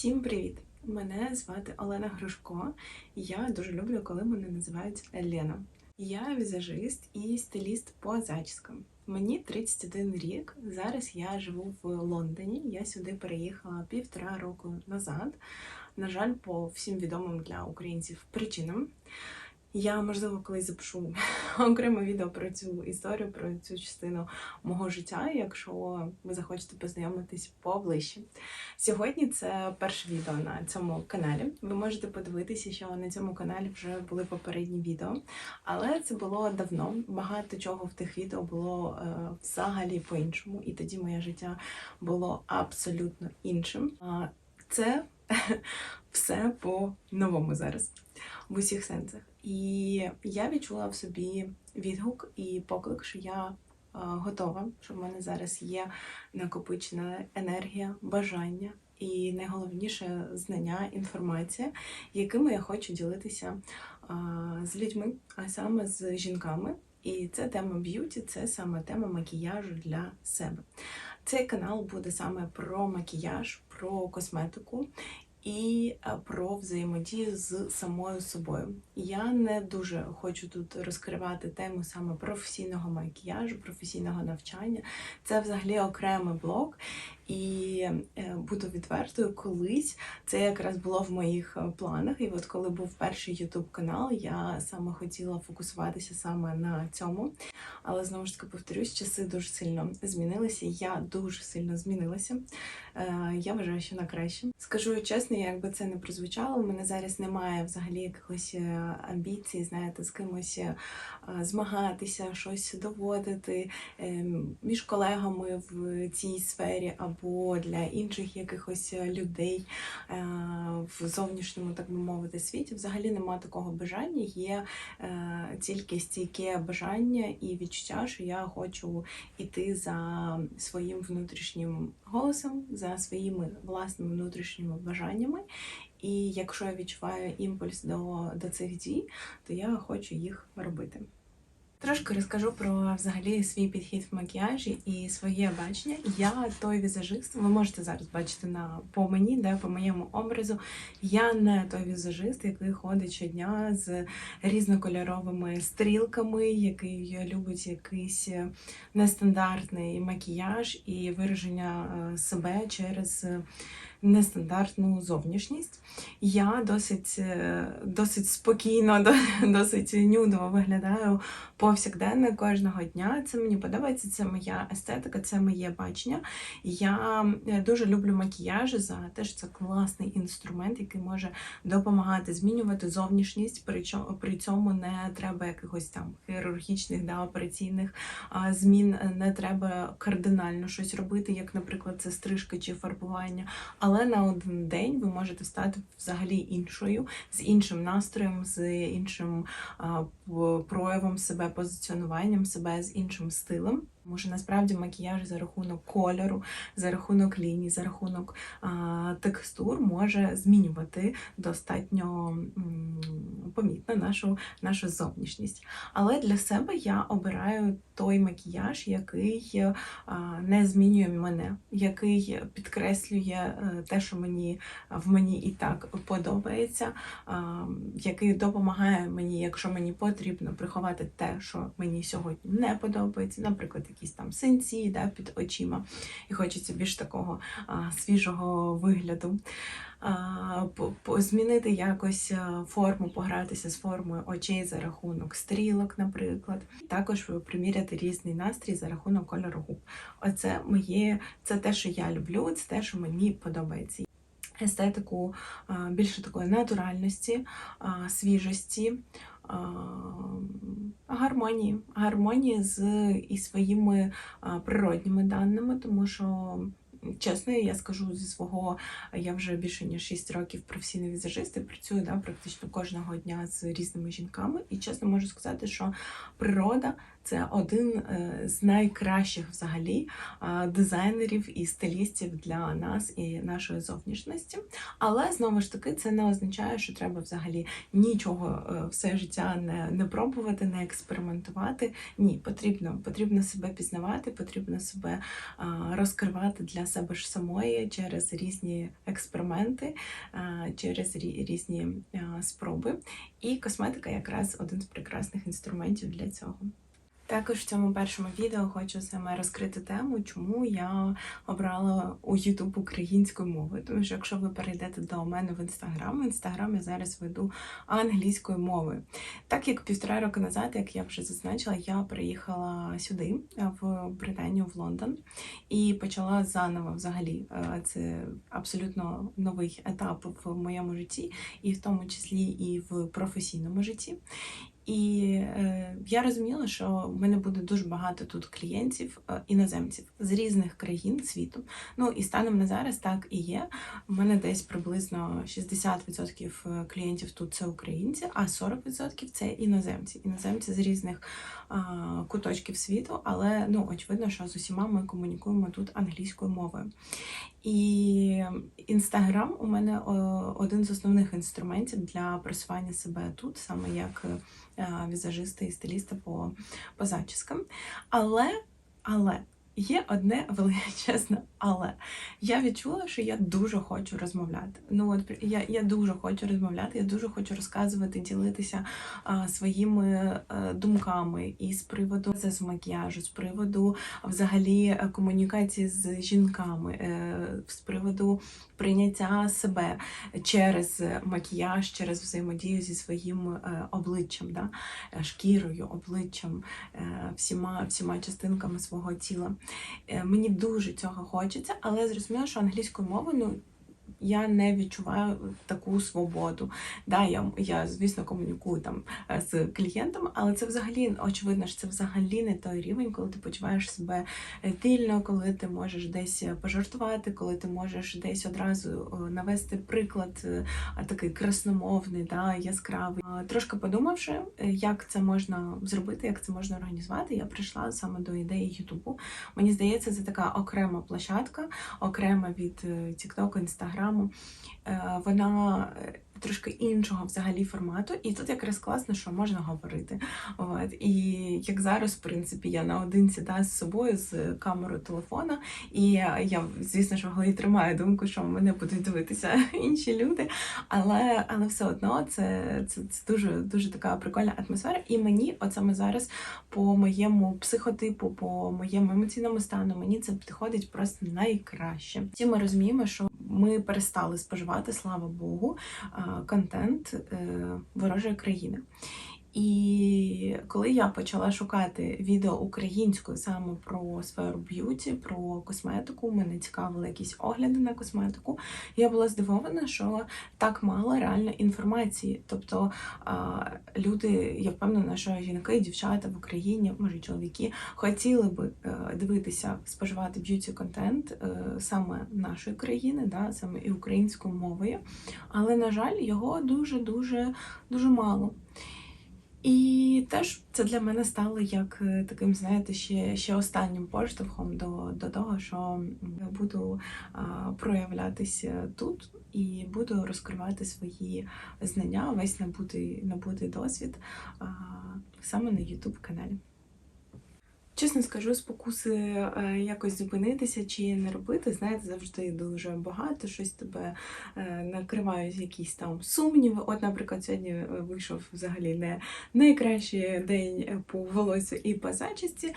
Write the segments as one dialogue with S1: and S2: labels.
S1: Всім привіт! Мене звати Олена Грушко, я дуже люблю, коли мене називають Лена. Я візажист і стиліст по зачіскам. Мені 31 рік. Зараз я живу в Лондоні. Я сюди переїхала півтора року назад. На жаль, по всім відомим для українців причинам. Я можливо колись запишу окреме відео про цю історію, про цю частину мого життя, якщо ви захочете познайомитись поближче. Сьогодні це перше відео на цьому каналі. Ви можете подивитися, що на цьому каналі вже були попередні відео, але це було давно. Багато чого в тих відео було е, взагалі по-іншому, і тоді моє життя було абсолютно іншим. Це все по-новому зараз в усіх сенсах. І я відчула в собі відгук і поклик, що я е, готова, що в мене зараз є накопичена енергія, бажання і найголовніше знання, інформація, якими я хочу ділитися е, з людьми, а саме з жінками. І це тема б'юті, це саме тема макіяжу для себе. Цей канал буде саме про макіяж, про косметику і е, про взаємодію з самою собою. Я не дуже хочу тут розкривати тему саме професійного макіяжу, професійного навчання. Це взагалі окремий блок. І е, буду відвертою, колись це якраз було в моїх е, планах. І от коли був перший ютуб канал, я саме хотіла фокусуватися саме на цьому. Але знову ж таки повторюсь, часи дуже сильно змінилися. Я дуже сильно змінилася. Е, Я вважаю, що на краще. Скажу чесно, якби це не прозвучало, у мене зараз немає взагалі якихось амбіцій, знаєте, з кимось змагатися, щось доводити е, між колегами в цій сфері або для інших якихось людей е, в зовнішньому, так би мовити, світі. Взагалі немає такого бажання. Є е, тільки стійке бажання і відчуття, що я хочу іти за своїм внутрішнім голосом, за своїми власними внутрішніми бажаннями. І якщо я відчуваю імпульс до, до цих дій, то я хочу їх робити. Трошки розкажу про взагалі свій підхід в макіяжі і своє бачення. Я той візажист, ви можете зараз бачити на по мені, де по моєму образу. Я не той візажист, який ходить щодня з різнокольоровими стрілками, який любить якийсь нестандартний макіяж і вираження е, себе через нестандартну зовнішність. Я досить е, досить спокійно, досить нюдово виглядаю повсякденно кожного дня. Це мені подобається, це моя естетика, це моє бачення. Я е, дуже люблю макіяж за те, що це класний інструмент, який може допомагати змінювати зовнішність, при цьому не треба якихось там хірургічних да, операційних змін, не треба кардинально щось робити, як, наприклад, це стрижка чи фарбування. Але на один день ви можете стати взагалі іншою, з іншим настроєм, з іншим проявом себе, позиціонуванням себе, з іншим стилем. Тому що насправді макіяж за рахунок кольору, за рахунок ліній, за рахунок текстур може змінювати достатньо помітно нашу, нашу зовнішність. Але для себе я обираю той макіяж, який а, не змінює мене, який підкреслює е, те, що мені в мені і так подобається, який допомагає мені, якщо мені потрібно приховати те, що мені сьогодні не подобається, наприклад якісь там синці да, під очима, і хочеться більш такого свіжого вигляду. Змінити якось форму, погратися з формою очей за рахунок стрілок, наприклад. Також приміряти різний настрій за рахунок кольору губ. Оце моє, це те, що я люблю, це те, що мені подобається. Естетику більше такої натуральності, свіжості гармонії, гармонії з і своїми природніми даними, тому що. Чесно, я скажу зі свого, я вже більше ніж 6 років професійний візажист і працюю да, практично кожного дня з різними жінками. І чесно можу сказати, що природа це один е, з найкращих взагалі дизайнерів і стилістів для нас і нашої зовнішності. Але знову ж таки, це не означає, що треба взагалі нічого е, все життя не, не пробувати, не експериментувати. Ні, потрібно, потрібно себе пізнавати, потрібно себе розкривати для себе ж самої через різні експерименти, через різні спроби. І косметика якраз один з прекрасних інструментів для цього. Також в цьому першому відео хочу саме розкрити тему, чому я обрала у YouTube українською мовою. Тому що якщо ви перейдете до мене в інстаграм, в інстаграм я зараз веду англійською мовою. Так як півтора року назад, як я вже зазначила, я приїхала сюди, е, в Британію, в Лондон, і почала заново взагалі. е, Це абсолютно новий етап в моєму житті, і в тому числі і в професійному житті. І е, я розуміла, що в мене буде дуже багато тут клієнтів, е, іноземців з різних країн світу. Ну і станом на зараз так і є. У мене десь приблизно 60% клієнтів тут це українці, а 40% це іноземці. Іноземці з різних а, куточків світу, але ну очевидно, що з усіма ми комунікуємо тут англійською мовою. І інстаграм у мене один з основних інструментів для просування себе тут, саме як е, візажиста і стиліста по, по зачіскам. Але, але є одне величезне але. Я відчула, що я дуже хочу розмовляти. Ну от я, я дуже хочу розмовляти, я дуже хочу розказувати, ділитися а, своїми а, думками і з приводу з макіяжу, з приводу взагалі е, комунікації з жінками, е, з приводу прийняття себе через макіяж, через взаємодію зі своїм е, обличчям, да? е, шкірою, обличчям, е, всіма, всіма частинками свого тіла. Е, Мені дуже цього хочеться, але зрозуміло, що англійською мовою ну, я не відчуваю таку свободу. Да, я, я звісно, комунікую там е, з клієнтами, але це взагалі очевидно, що це взагалі не той рівень, коли ти почуваєш себе е, вільно, коли ти можеш десь пожартувати, коли ти можеш десь одразу е, навести приклад е, такий красномовний, да, яскравий. Трошки подумавши, е, як це можна зробити, як це можна організувати, я прийшла саме до ідеї Ютубу. Мені здається, це така окрема площадка, окрема від е, TikTok, Інстаграму. Е, Вона е, трошки іншого взагалі формату, і тут якраз класно, що можна говорити. От. І як зараз, в принципі, я наодинці да, з собою, з камерою телефона, і я, звісно ж, в голові тримаю думку, що мене будуть дивитися інші люди, але, але все одно це, це, це дуже, дуже така прикольна атмосфера. І мені, от саме зараз, по моєму психотипу, по моєму емоційному стану, мені це підходить просто найкраще. Всі ми розуміємо, що ми перестали споживати, слава Богу, контент е, ворожої країни. І коли я почала шукати відео українською саме про сферу б'юті, про косметику, мене цікавили якісь огляди на косметику. Я була здивована, що так мало реально інформації. Тобто люди, я впевнена, що жінки, дівчата в Україні, може чоловіки, хотіли би е, дивитися, споживати б'юті контент е, саме нашої країни, да, саме і українською мовою. Але, на жаль, його дуже дуже дуже мало. Теж це для мене стало як е, таким, знаєте, ще, ще останнім поштовхом до, до того, що я буду проявлятися тут і буду розкривати свої знання, весь набутий, набутий досвід саме на YouTube каналі. Чесно скажу, спокуси е, якось зупинитися чи не робити, знаєте, завжди дуже багато, щось тебе е, накривають якісь там сумніви. От, наприклад, сьогодні е, вийшов взагалі не найкращий день по волосю і по зачісті.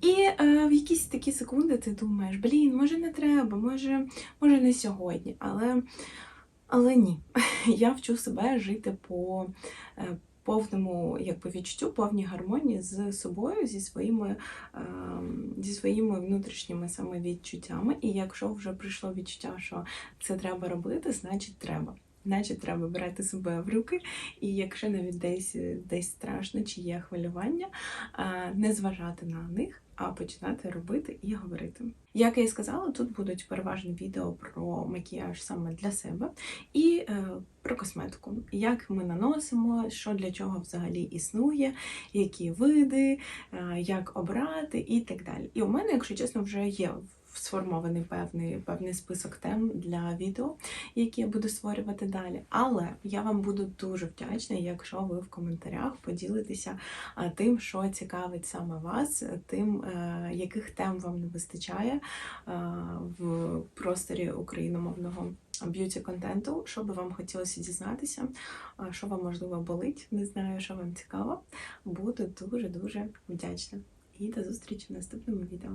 S1: І е, в якісь такі секунди ти думаєш, блін, може не треба, може, може не сьогодні. Але, але ні. Я вчу себе жити по повному якби, відчуттю, повній гармонії з собою, зі своїми, е, зі своїми внутрішніми самовідчуттями. І якщо вже прийшло відчуття, що це треба робити, значить треба. Значить, треба брати себе в руки, і якщо навіть десь, десь страшно чи є хвилювання, е, не зважати на них, а починати робити і говорити. Як я і сказала, тут будуть переважно відео про макіяж саме для себе і е, про косметику, як ми наносимо, що для чого взагалі існує, які види, е, як обрати і так далі. І у мене, якщо чесно, вже є сформований певний певний список тем для відео, які я буду створювати далі. Але я вам буду дуже вдячна, якщо ви в коментарях поділитеся тим, що цікавить саме вас, тим, е, яких тем вам не вистачає е, в просторі україномовного б'юті контенту, що би вам хотілося дізнатися, що вам можливо болить, не знаю, що вам цікаво. Буду дуже дуже вдячна. І до зустрічі в наступному відео.